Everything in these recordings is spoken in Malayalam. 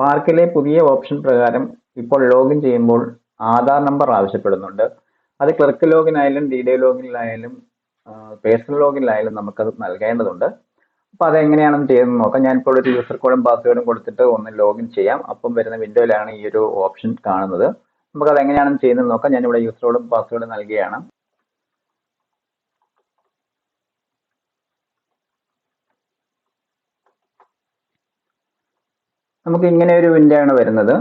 സ്പാർക്കിലെ പുതിയ ഓപ്ഷൻ പ്രകാരം ഇപ്പോൾ ലോഗിൻ ചെയ്യുമ്പോൾ ആധാർ നമ്പർ ആവശ്യപ്പെടുന്നുണ്ട്. അത് ക്ലർക്ക് ലോഗിനായാലും ഡി ഡി ലോഗിനിലായാലും പേഴ്സണൽ ലോഗിനിലായാലും നമുക്കത് നൽകേണ്ടതുണ്ട്. അപ്പോൾ അതെങ്ങനെയാണെന്ന് ചെയ്തെന്ന് നോക്കാം. ഞാനിപ്പോൾ ഒരു യൂസർ കോഡും പാസ്വേഡും കൊടുത്തിട്ട് ഒന്ന് ലോഗിൻ ചെയ്യാം. അപ്പം വരുന്ന വിൻഡോയിലാണ് ഈ ഒരു ഓപ്ഷൻ കാണുന്നത്. നമുക്ക് അത് എങ്ങനെയാണെന്ന് ചെയ്യുന്നത് നോക്കാം ഞാനിവിടെ യൂസർ കോഡും പാസ്വേഡും നൽകുകയാണ് നമുക്ക് ഇങ്ങനെ ഒരു വിൻഡോ ആണ് വരുന്നത്.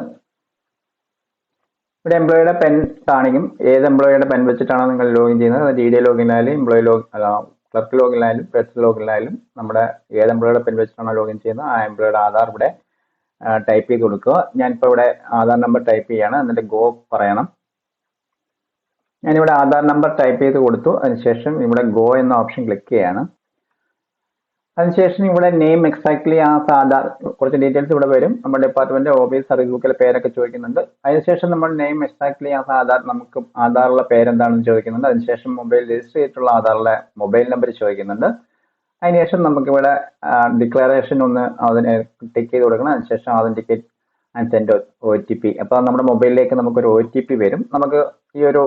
ഇവിടെ എംപ്ലോയിയുടെ പെൻ കാണിക്കും. ഏത് എംപ്ലോയിയുടെ പെൻ വെച്ചിട്ടാണോ നിങ്ങൾ ലോഗിൻ ചെയ്യുന്നത്? ഡി ഡി ലോഗിനായാലും എംപ്ലോയി ലോഗ് ക്ലർക്ക് ലോഗിനായാലും പേഴ്സണൽ ലോഗിനായാലും നമ്മുടെ ഏത് എംപ്ലോയിയുടെ പെൻ വെച്ചിട്ടാണോ ലോഗിൻ ചെയ്യുന്നത് ആ എംപ്ലോയിയുടെ ആധാർ ഇവിടെ ടൈപ്പ് ചെയ്ത് കൊടുക്കുക. ഞാനിപ്പോൾ ഇവിടെ ആധാർ നമ്പർ ടൈപ്പ് ചെയ്യാണ്. എന്നിട്ട് ഗോ പറയണം. ഞാനിവിടെ ആധാർ നമ്പർ ടൈപ്പ് ചെയ്ത് കൊടുത്തു. അതിനുശേഷം ഇവിടെ ഗോ എന്ന ഓപ്ഷൻ ക്ലിക്ക് ചെയ്യാണ്. അതിനുശേഷം ഇവിടെ നെയിം എക്സാക്ട്ലി ആ സാധാ കുറച്ച് ഡീറ്റെയിൽസ് ഇവിടെ വരും. നമ്മുടെ ഡിപ്പാർട്ട്മെന്റ് ഓഫീസ് സർവീസ് ബുക്കിലെ പേരൊക്കെ ചോദിക്കുന്നുണ്ട്. അതിനുശേഷം നമ്മൾ നെയിം എക്സാക്ട്ലി ആ ആധാർ നമുക്ക് ആധാറിലെ പേരെന്താണെന്ന് ചോദിക്കുന്നുണ്ട്. അതിനുശേഷം മൊബൈൽ രജിസ്റ്റർ ചെയ്തിട്ടുള്ള ആധാറിലെ മൊബൈൽ നമ്പർ ചോദിക്കുന്നുണ്ട്. അതിനുശേഷം നമുക്കിവിടെ ഡിക്ലറേഷൻ ഒന്ന് അതിന് ടിക്ക് ചെയ്ത് കൊടുക്കണം. അതിനുശേഷം authenticate and send O T P അപ്പോൾ നമ്മുടെ മൊബൈലിലേക്ക് നമുക്കൊരു ഒ ടി പി വരും. നമുക്ക് ഈ ഒരു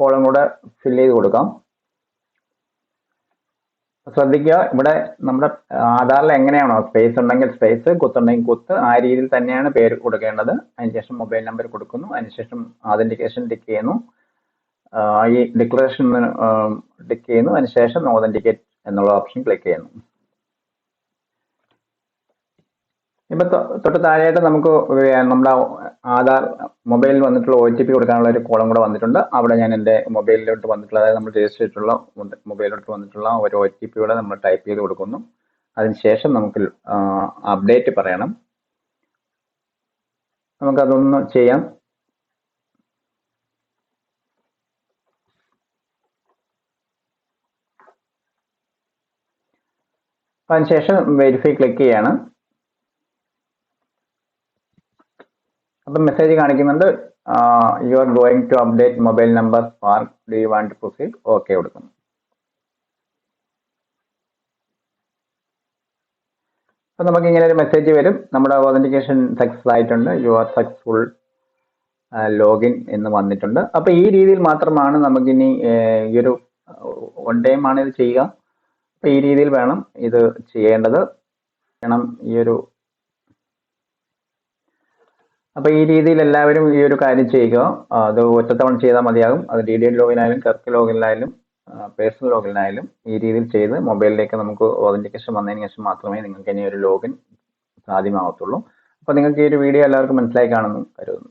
കോളം കൂടെ ഫില്ല് ചെയ്ത് കൊടുക്കാം. ശ്രദ്ധിക്കുക. ഇവിടെ നമ്മുടെ ആധാറിൽ എങ്ങനെയാണോ സ്പേസ് ഉണ്ടെങ്കിൽ സ്പേസ് കുത്തുണ്ടെങ്കിൽ കുത്ത് ആ രീതിയിൽ തന്നെയാണ് പേര് കൊടുക്കേണ്ടത്. അതിനുശേഷം മൊബൈൽ നമ്പർ കൊടുക്കുന്നു. അതിനുശേഷം ആതന്റിക്കേഷൻ ടിക്ക് ചെയ്യുന്നു. ഈ ഡിക്ലറേഷൻ ടിക്ക് ചെയ്യുന്നു. അതിനുശേഷം ഓതന്റിക്കേറ്റ് എന്നുള്ള ഓപ്ഷൻ ക്ലിക്ക് ചെയ്യുന്നു. ഇപ്പൊ തൊട്ട് താഴെയായിട്ട് നമുക്ക് നമ്മുടെ ആധാർ മൊബൈലിൽ വന്നിട്ടുള്ള ഒ ടി പി കൊടുക്കാനുള്ള ഒരു കോളം കൂടെ വന്നിട്ടുണ്ട്. അവിടെ ഞാൻ എന്റെ മൊബൈലിലോട്ട് വന്നിട്ടുള്ള അതായത് നമ്മൾ രജിസ്റ്റർ ചെയ്തിട്ടുള്ള മൊബൈലിലോട്ട് വന്നിട്ടുള്ള ഒരു ഒ ടി പി കൂടെ നമ്മൾ ടൈപ്പ് ചെയ്ത് കൊടുക്കുന്നു. അതിനുശേഷം നമുക്ക് അപ്ഡേറ്റ് പറയണം. നമുക്കതൊന്ന് ചെയ്യാം. അതിനുശേഷം വെരിഫൈ ക്ലിക്ക് ചെയ്യാണ്. അപ്പം മെസ്സേജ് കാണിക്കുന്നുണ്ട് you are going to update mobile number SPARK do you want proceed okay കൊടുക്കുന്നു. അപ്പം നമുക്ക് ഇങ്ങനെ ഒരു മെസ്സേജ് വരും. നമ്മുടെ ഓതന്റിക്കേഷൻ സക്സസ് ആയിട്ടുണ്ട്. യു ആർ സക്സസ്ഫുൾ ലോഗിൻ എന്ന് വന്നിട്ടുണ്ട്. അപ്പോൾ ഈ രീതിയിൽ മാത്രമാണ് നമുക്കിനി ഈ ഒരു വൺ ടൈം ആണ് ഇത് ചെയ്യുക. അപ്പോൾ ഈ രീതിയിൽ വേണം ഇത് ചെയ്യേണ്ടത്. വേണം ഈ ഒരു അപ്പൊ ഈ രീതിയിൽ എല്ലാവരും ഈ ഒരു കാര്യം ചെയ്യുക. അത് ഒറ്റത്തവണ ചെയ്താൽ മതിയാകും. അത് ഡി ഡി ലോഗിനായാലും കർക്ക് ലോഗിനായാലും പേഴ്സണൽ ലോഗിനായാലും ഈ രീതിയിൽ ചെയ്ത് മൊബൈലിലേക്ക് നമുക്ക് ഓതന്റിക്കേഷൻ വന്നതിന് ശേഷം മാത്രമേ നിങ്ങൾക്ക് ഇനി ഒരു ലോഗിൻ സാധ്യമാവത്തുള്ളൂ. അപ്പോൾ നിങ്ങൾക്ക് ഈ ഒരു വീഡിയോ എല്ലാവർക്കും മനസ്സിലായി കാണുന്നു കരുതുന്നു.